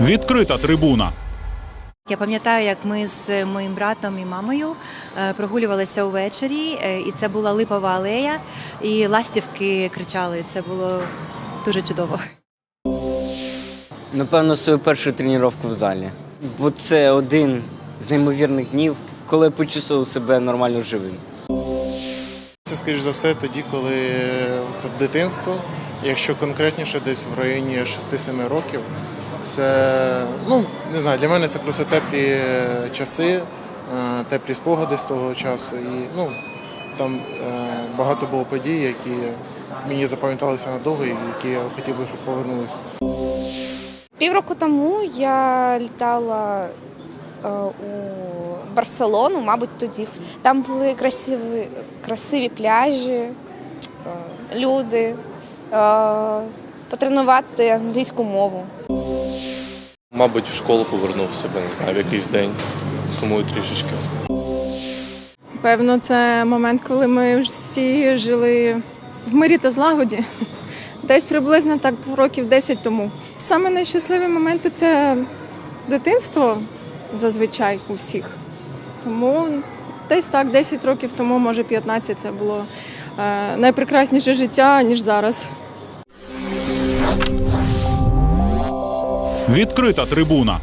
Відкрита трибуна. Я пам'ятаю, як ми з моїм братом і мамою е, прогулювалися увечері, е, і це була липова алея, і ластівки кричали. Це було дуже чудово. Напевно, свою першу тренування в залі. Бо це один з неймовірних днів, коли я почувствував себе нормально живим. Це, скоріш за все, тоді, коли це дитинство. Якщо конкретніше, десь в районі 6-7 років, це ну не знаю, для мене це просто теплі е, часи, е, теплі спогади з того часу. І ну там е, багато було подій, які мені запам'яталися надовго і які я хотів би, щоб повернулися. Півроку тому я літала у Барселону, мабуть, тоді. Там були красиві, красиві пляжі, люди, потренувати англійську мову. Мабуть, в школу повернувся би, не знаю, в якийсь день. Сумую трішечки. Певно, це момент, коли ми всі жили в мирі та злагоді. Десь приблизно так років 10 тому. Саме найщасливі моменти це дитинство зазвичай у всіх. Тому десь так, 10 років тому, може 15, це було е, найпрекрасніше життя, ніж зараз. Відкрита трибуна.